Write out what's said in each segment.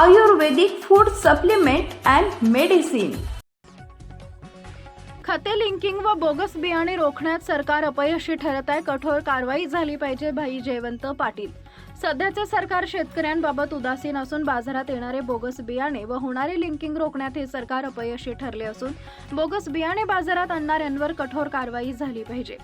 Ayurvedic food supplement and medicine. खते linking व bogus बियाणे रोखण्यात सरकार अपयशी ठरत आहे. कठोर कारवाई झाली पाहिजे भाई जयवंत पाटील. सध्याचे सरकार शेतकऱ्यांबाबत उदासीन असून बाजारात येणारे बोगस बियाणे व होणारे लिंकिंग रोखण्यात हे सरकार अपयशी ठरले असून बोगस बियाणे बाजारात आणणाऱ्यांवर कठोर कारवाई झाली पाहिजे.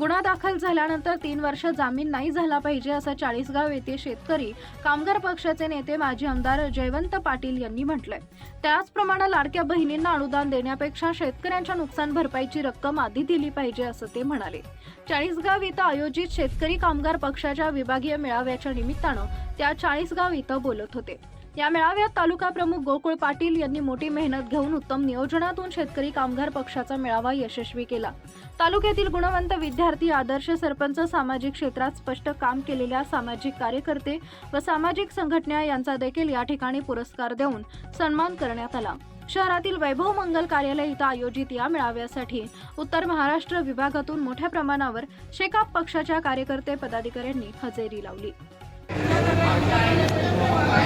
गुन्हा दाखल झाल्यानंतर तीन वर्ष जामीन नाही झाला पाहिजे असं चाळीसगाव येथे शेतकरी कामगार पक्षाचे नेते माजी आमदार जयवंत पाटील यांनी म्हटलंय. त्याचप्रमाणे लाडक्या बहिणींना अनुदान देण्यापेक्षा शेतकऱ्यांच्या नुकसान भरपाईची रक्कम आधी दिली पाहिजे असं ते म्हणाले. चाळीसगाव इथं आयोजित शेतकरी कामगार पक्षाच्या विभागीय मेळाव्याच्या निमित्तानं त्या चाळीसगाव इथं बोलत होते. या मेळाव्यात तालुका प्रमुख गोकुळ पाटील यांनी मोठी मेहनत घेऊन उत्तम नियोजनातून शेतकरी कामगार पक्षाचा मेळावा यशस्वी केला. तालुक्यातील गुणवंत विद्यार्थी आदर्श सरपंच सामाजिक क्षेत्रात स्पष्ट काम केलेल्या सामाजिक कार्यकर्ते व सामाजिक संघटना यांचा देखील या ठिकाणी पुरस्कार देऊन सन्मान करण्यात आला. शहरातील वैभव मंगल कार्यालय इथं आयोजित या मेळाव्यासाठी उत्तर महाराष्ट्र विभागातून मोठ्या प्रमाणावर शेकाप पक्षाच्या कार्यकर्ते पदाधिकाऱ्यांनी हजेरी लावली.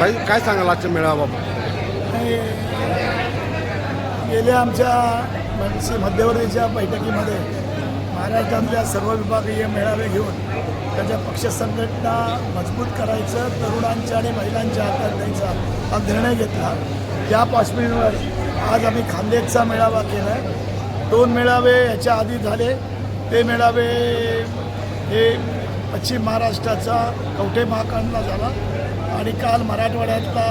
भाई काय सांगाल आजच्या मेळावा आणि गेल्या आमच्या मध्यवर्तीच्या बैठकीमध्ये महाराष्ट्रातल्या सर्व विभागीय मेळावे घेऊन त्याच्या पक्ष संघटना मजबूत करायचं तरुणांच्या आणि महिलांच्या हातात द्यायचा हा निर्णय घेतला. त्या पार्श्वभूमीवर आज आम्ही खांदेचा मेळावा केला आहे. दोन मेळावे याच्या आधी झाले. ते मेळावे हे पश्चिम महाराष्ट्राचा कवठे महाकांडला झाला. आणि काल मराठवाड्यातला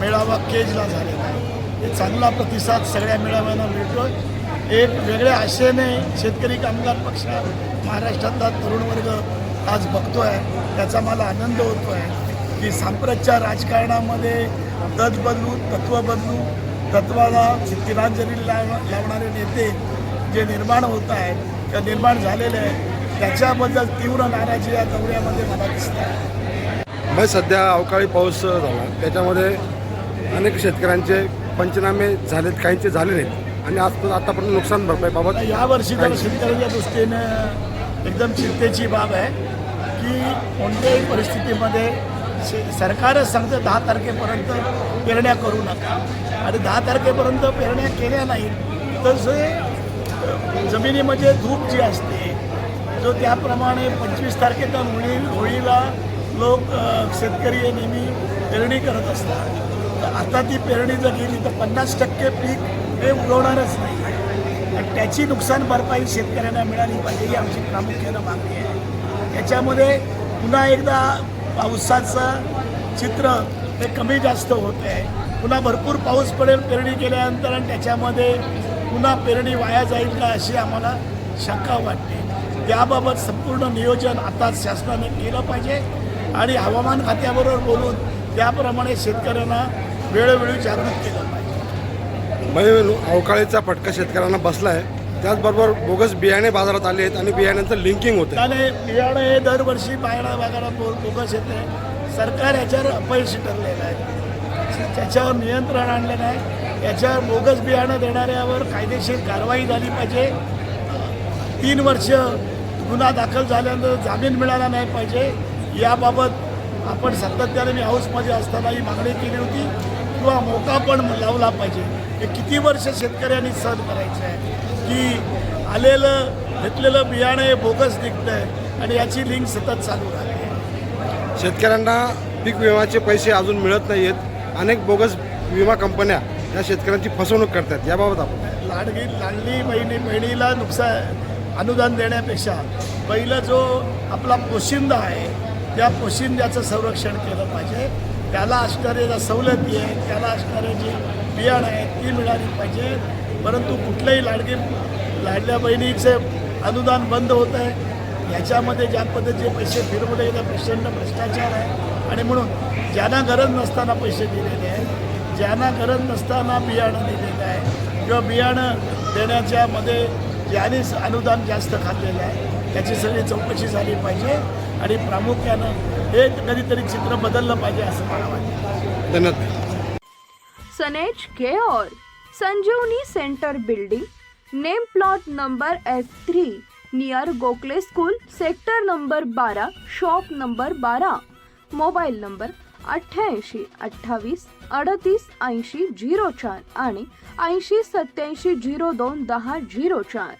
मेळावा केजला झालेला आहे. हे चांगला प्रतिसाद सगळ्या मेळाव्यांना मिळतो एक वेगळ्या आशेने शेतकरी कामगार पक्ष महाराष्ट्रातला तरुण वर्ग आज बघतो आहे त्याचा मला आनंद होतो आहे की सांप्रतच्या राजकारणामध्ये दत बदलू तत्त्व बदलू तत्वाला तिरांजली लाव लावणारे नेते जे निर्माण होत आहेत किंवा निर्माण झालेले आहेत त्याच्याबद्दल तीव्र नाराजी या दौऱ्यामध्ये मला दिसत आहे. भाई सध्या अवकाळी पाऊस झाला. त्याच्यामध्ये अनेक शेतकऱ्यांचे पंचनामे झालेत काहींचे झाले नाहीत. आणि आज आतापर्यंत नुकसान भरपाईबाबत यावर्षी तर शेतकऱ्यांच्या दृष्टीनं एकदम चिंतेची बाब आहे की कोणत्याही परिस्थितीमध्ये सरकारच सांगतं दहा तारखेपर्यंत पेरण्या करू नका. आणि दहा तारखेपर्यंत पेरण्या केल्या नाहीत तर जे जमिनीमध्ये धूप जी असते जो त्याप्रमाणे पंचवीस तारखेच्या होळी होळीला लोक शेतकरी हे नेहमी पेरणी करत असतात. तर आता ती पेरणी जर गेली तर पन्नास टक्के पीक हे उगवणारच नाही. आणि त्याची नुकसान भरपाई शेतकऱ्यांना मिळाली पाहिजे ही आमची प्रामुख्यानं मागणी आहे. त्याच्यामध्ये पुन्हा एकदा पावसाचं चित्र हे कमी जास्त होत आहे. पुन्हा भरपूर पाऊस पडेल पेरणी केल्यानंतर आणि त्याच्यामध्ये पुन्हा पेरणी वाया जाईल का अशी आम्हाला शंका वाटते. त्याबाबत संपूर्ण नियोजन आताच शासनाने केलं पाहिजे. आणि हवामान खात्याबरोबर बोलून त्याप्रमाणे शेतकऱ्यांना वेळोवेळी जागृत केलं पाहिजे. भाई अवकाळीचा फटका शेतकऱ्यांना बसला आहे त्याचबरोबर बोगस बियाणे बाजारात आले आहेत आणि बियाण्यांचं लिंकिंग होतं त्याने बियाणं हे दरवर्षी बाहेर बाजारात बोगस येते. सरकार याच्यावर अपयशी ठरलेलं आहे. त्याच्यावर नियंत्रण आणलं नाही याच्यावर बोगस बियाणं देणाऱ्यावर कायदेशीर कारवाई झाली पाहिजे. तीन वर्ष गुन्हा दाखल झाल्यानंतर जामीन मिळाला नाही पाहिजे. याबाबत आपण सातत्याने मी हाऊसमध्ये असताना ही मागणी केली होती. किंवा मोका पण लावला पाहिजे. हे किती वर्ष शेतकऱ्यांनी सहन करायचं आहे? की आलेलं घेतलेलं बियाणं हे बोगस निघतंय आणि याची लिंक सतत चालू राहते. शेतकऱ्यांना पीक विम्याचे पैसे अजून मिळत नाही आहेत अनेक बोगस विमा कंपन्या या शेतकऱ्यांची फसवणूक करतात. याबाबत आपण लाडकी लाडली बहिणी बहिणीला नुकसान अनुदान देण्यापेक्षा पहिलं जो आपला पोशिंदा आहे त्या पोशिंद्याचं संरक्षण केलं पाहिजे. त्याला असणाऱ्या ज्या सवलती आहेत त्याला असणारे जी बियाणं आहेत ती मिळाली पाहिजे. परंतु कुठल्याही लाडके लाडल्या बहिणीचे अनुदान बंद होत आहे. याच्यामध्ये ज्या पद्धतीचे पैसे फिरवले गेले प्रचंड भ्रष्टाचार आहे. आणि म्हणून ज्यांना गरज नसताना पैसे दिलेले आहेत ज्यांना गरज नसताना बियाणं दिलेलं आहे किंवा बियाणं देण्याच्यामध्ये ज्यानेच ज्याने अनुदान जास्त खाल्लेलं आहे त्याची सगळी चौकशी झाली पाहिजे. आणि प्रामुख्यानं हे कधीतरी चित्र बदललं पाहिजे असं मला वाटतं. धन्यवाद. सनेज care Sanjeevani centre building name plot number F three near Gokhale school sector number बारा शॉप नंबर बारा मोबाईल नंबर अठ्ठ्याऐंशी अठ्ठावीस अडतीस ऐंशी झिरो चार आणि ऐंशी सत्याऐंशी झिरो दोन दहा झिरो चार.